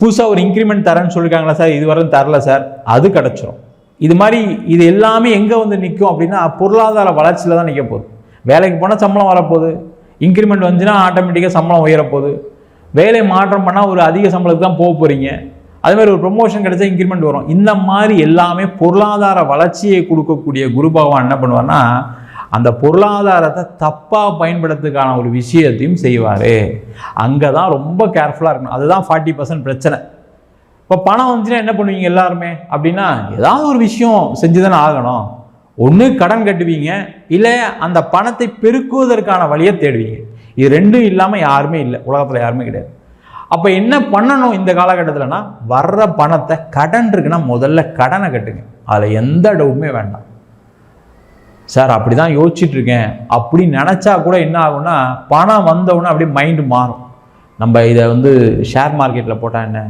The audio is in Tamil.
புதுசாக ஒரு இன்க்ரிமெண்ட் தரேன்னு சொல்லியிருக்காங்களா சார்? இது வரையும் தரல சார். அது கிடச்சிரும். இது மாதிரி இது எல்லாமே எங்கே வந்து நிற்கும் அப்படின்னா பொருளாதார வளர்ச்சியில் தான் நிற்க போகுது. வேலைக்கு போனால் சம்பளம் வரப்போகுது. இன்க்ரிமெண்ட் வந்துச்சுன்னா ஆட்டோமேட்டிக்காக சம்பளம் உயரப்போகுது. வேலை மாற்றம் பண்ணால் ஒரு அதிக சம்பளத்துக்கு தான் போக போகிறீங்க அதுமாதிரி ஒரு ப்ரொமோஷன் கிடைச்சா இன்க்ரிமெண்ட் வரும். இந்த மாதிரி எல்லாமே பொருளாதார வளர்ச்சியை கொடுக்கக்கூடிய குரு பகவான் என்ன பண்ணுவார்னா அந்த பொருளாதாரத்தை தப்பாக பயன்படுத்துக்கான ஒரு விஷயத்தையும் செய்வார். அங்கே தான் ரொம்ப கேர்ஃபுல்லாக இருக்கணும். அதுதான் ஃபார்ட்டி பர்சன்ட் பிரச்சனை. இப்போ பணம் வந்துச்சுன்னா என்ன பண்ணுவீங்க எல்லாருமே? அப்படின்னா ஏதாவது ஒரு விஷயம் செஞ்சு தானே ஆகணும். ஒன்று கடன் கட்டுவீங்க. இல்லை அந்த பணத்தை பெருக்குவதற்கான வழியை தேடுவீங்க. இது ரெண்டும் இல்லாமல் யாருமே இல்லை. உலகத்தில் யாருமே கிடையாது. அப்போ என்ன பண்ணணும் இந்த காலகட்டத்தில்னா வர்ற பணத்தை கடன் இருக்குன்னா முதல்ல கடனை கட்டுங்க. அதில் எந்த டவுமே வேண்டாம். சார் அப்படி தான் யோசிச்சுட்ருக்கேன். அப்படி நினச்சா கூட என்ன ஆகும்னா பணம் வந்தவுடனே அப்படியே மைண்டு மாறும். நம்ம இதை வந்து ஷேர் மார்க்கெட்டில் போட்டால் என்ன?